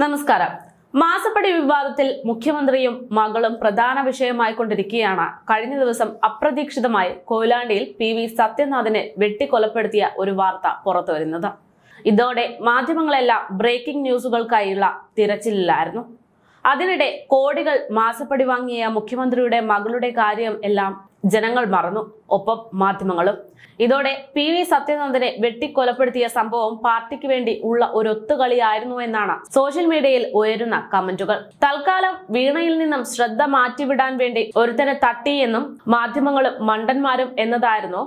നമസ്കാരം. മാസപ്പടി വിവാദത്തിൽ മുഖ്യമന്ത്രിയും മകളും പ്രധാന വിഷയമായി കൊണ്ടിരിക്കുകയാണ്. കഴിഞ്ഞ ദിവസം അപ്രതീക്ഷിതമായി കൊയിലാണ്ടിയിൽ പി വി സത്യനാഥിനെ വെട്ടിക്കൊലപ്പെടുത്തിയ ഒരു വാർത്ത പുറത്തുവരുന്നത്. ഇതോടെ മാധ്യമങ്ങളെല്ലാം ബ്രേക്കിംഗ് ന്യൂസുകൾക്കായുള്ള തിരച്ചിലിലായിരുന്നു. അതിനിടെ കോടികൾ മാസപ്പടി വാങ്ങിയ മുഖ്യമന്ത്രിയുടെ മകളുടെ കാര്യം എല്ലാം ജനങ്ങൾ മറന്നു. ഒപ്പം മാധ്യമങ്ങളും. ഇതോടെ പി വി സത്യനന്ദനെ വെട്ടിക്കൊലപ്പെടുത്തിയ സംഭവം പാർട്ടിക്ക് വേണ്ടി ഉള്ള ഒരു ഒത്തുകളിയായിരുന്നു എന്നാണ് സോഷ്യൽ മീഡിയയിൽ ഉയരുന്ന കമന്റുകൾ. തൽക്കാലം വീണയിൽ നിന്നും ശ്രദ്ധ മാറ്റിവിടാൻ വേണ്ടി ഒരുത്തനെ തട്ടിയെന്നും മാധ്യമങ്ങളും മണ്ടന്മാരും എന്നതായിരുന്നു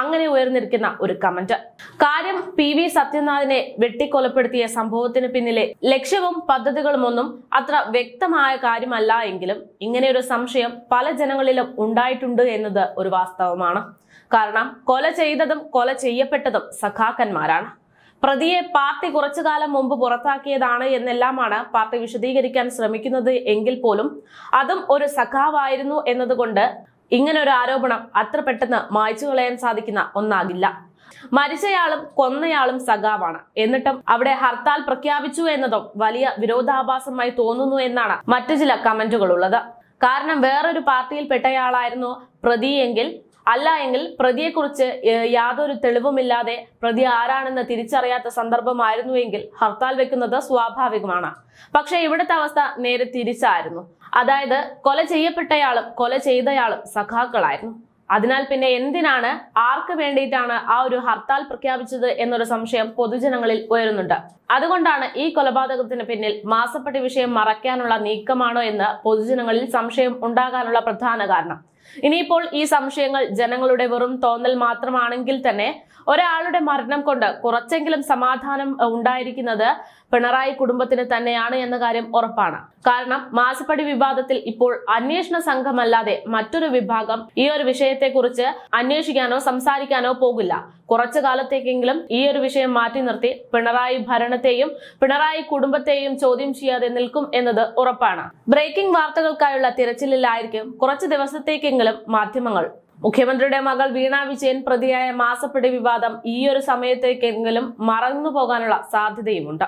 അങ്ങനെ ഉയർന്നിരിക്കുന്ന ഒരു കമന്റ്. കാര്യം പി വി സത്യനാഥിനെ വെട്ടിക്കൊലപ്പെടുത്തിയ സംഭവത്തിന് പിന്നിലെ ലക്ഷ്യവും പദ്ധതികളുമൊന്നും അത്ര വ്യക്തമായ കാര്യമല്ല എങ്കിലും ഇങ്ങനെയൊരു സംശയം പല ജനങ്ങളിലും ഉണ്ടായിട്ടുണ്ട് എന്നത് ഒരു വാസ്തവമാണ്. കാരണം കൊല ചെയ്തതും കൊല ചെയ്യപ്പെട്ടതും സഖാക്കന്മാരാണ്. പ്രതിയെ പാർട്ടി കുറച്ചു കാലം മുമ്പ് പുറത്താക്കിയതാണ് എന്നെല്ലാമാണ് പാർട്ടി വിശദീകരിക്കാൻ ശ്രമിക്കുന്നത് എങ്കിൽ പോലും അതും ഒരു സഖാവായിരുന്നു എന്നതുകൊണ്ട് ഇങ്ങനെ ഒരു ആരോപണം അത്ര പെട്ടെന്ന് മായ്ച്ചു കളയാൻ സാധിക്കുന്ന ഒന്നാകില്ല. മരിച്ചയാളും കൊന്നയാളും സഖാവാണ്. എന്നിട്ടും അവിടെ ഹർത്താൽ പ്രഖ്യാപിച്ചു എന്നതും വലിയ വിരോധാഭാസമായി തോന്നുന്നു എന്നാണ് മറ്റു ചില കമന്റുകൾ ഉള്ളത് കാരണം വേറൊരു പാർട്ടിയിൽ പാർട്ടിയിൽപ്പെട്ടയാളായിരുന്നു പ്രതിയെങ്കിൽ അല്ല എങ്കിൽ പ്രതിയെക്കുറിച്ച് യാതൊരു തെളിവുമില്ലാതെ പ്രതി ആരാണെന്ന് തിരിച്ചറിയാത്ത സന്ദർഭമായിരുന്നുവെങ്കിൽ ഹർത്താൽ വെക്കുന്നത് സ്വാഭാവികമാണ്. പക്ഷെ ഇവിടുത്തെ അവസ്ഥ നേരെ തിരിച്ചായിരുന്നു. അതായത് കൊല ചെയ്യപ്പെട്ടയാളും കൊല ചെയ്തയാളും സഖാക്കളായിരുന്നു. അതിനാൽ പിന്നെ എന്തിനാണ് ആർക്ക് വേണ്ടിയിട്ടാണ് ആ ഒരു ഹർത്താൽ പ്രഖ്യാപിച്ചത് എന്നൊരു സംശയം പൊതുജനങ്ങളിൽ ഉയരുന്നുണ്ട്. അതുകൊണ്ടാണ് ഈ കൊലപാതകത്തിന് പിന്നിൽ മാസപ്പെട്ടി വിഷയം മറയ്ക്കാനുള്ള നീക്കമാണോ എന്ന് പൊതുജനങ്ങളിൽ സംശയം ഉണ്ടാകാനുള്ള പ്രധാന കാരണം. ഇനിയിപ്പോൾ ഈ സംശയങ്ങൾ ജനങ്ങളുടെ വെറും തോന്നൽ മാത്രമാണെങ്കിൽ തന്നെ ഒരാളുടെ മരണം കൊണ്ട് കുറച്ചെങ്കിലും സമാധാനം ഉണ്ടായിരിക്കുന്നത് പിണറായി കുടുംബത്തിന് തന്നെയാണ് എന്ന കാര്യം ഉറപ്പാണ്. കാരണം മാസപ്പടി വിവാദത്തിൽ ഇപ്പോൾ അന്വേഷണ സംഘമല്ലാതെ മറ്റൊരു വിഭാഗം ഈ ഒരു വിഷയത്തെക്കുറിച്ച് അന്വേഷിക്കാനോ സംസാരിക്കാനോ പോകില്ല. കുറച്ചു കാലത്തേക്കെങ്കിലും ഈ ഒരു വിഷയം മാറ്റി നിർത്തി പിണറായി ഭരണത്തെയും പിണറായി കുടുംബത്തെയും ചോദ്യം ചെയ്യാതെ നിൽക്കും എന്നത് ഉറപ്പാണ്. ബ്രേക്കിംഗ് വാർത്തകൾക്കായുള്ള തിരച്ചിലിലായിരിക്കും കുറച്ചു ദിവസത്തേക്കെങ്കിലും മാധ്യമങ്ങൾ. മുഖ്യമന്ത്രിയുടെ മകൾ വീണ വിജയൻ പ്രതിയായ മാസപ്പടി വിവാദം ഈ ഒരു സമയത്തേക്കെങ്കിലും മറന്നു പോകാനുള്ള സാധ്യതയുമുണ്ട്.